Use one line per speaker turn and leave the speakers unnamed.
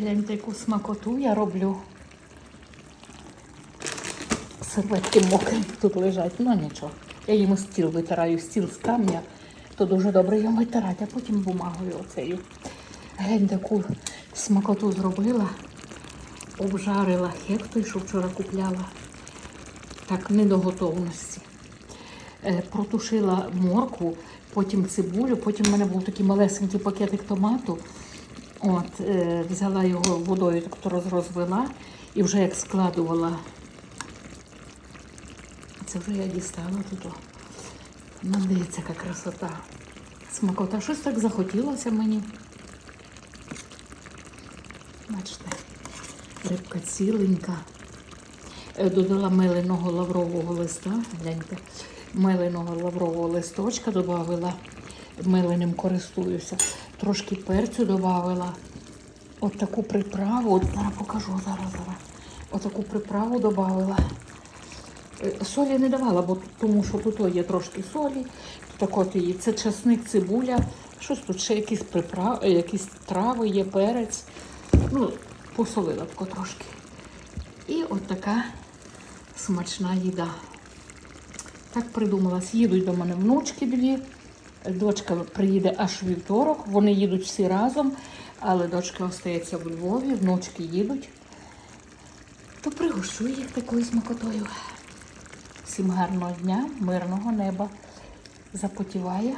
Гляньте, яку смакоту я роблю. Серветки мокрі тут лежать, ну нічого. Я їм стіл витираю, стіл з камня, то дуже добре його витирати, а потім бумагою оцею. Глянь, таку смакоту зробила, обжарила хек той, що вчора купляла. Так, не до готовності. Е, Протушила моркву, потім цибулю, потім в мене був такий малесенький пакетик томату. От, е, взяла його водою, так то роз- розвела і вже як складувала. Це вже я дістала тут. Ну, дивіться, яка красота. Смакота. Щось так захотілося мені. Бачите, рибка ціленька. Е, Додала меленого лаврового листа. Гляньте, меленого лаврового листочка додавила. Меленим користуюся. Трошки перцю додавила. От таку приправу, от зараз покажу зараз, зараз. От таку приправу додавила. Е, Солі не давала, бо тому що тут є трошки солі. Так от її. Це часник, цибуля, щось тут ще якісь приправи, е, якісь трави є, перець. Ну, посолила тако трошки. І от така смачна їда. Так придумалась. Їдуть до мене внучки дві. Дочка приїде аж вівторок. Вони їдуть всі разом, але дочка остається в Львові, внучки їдуть. То пригощу їх такою смакотою. Всім гарного дня, мирного неба. Запотіває.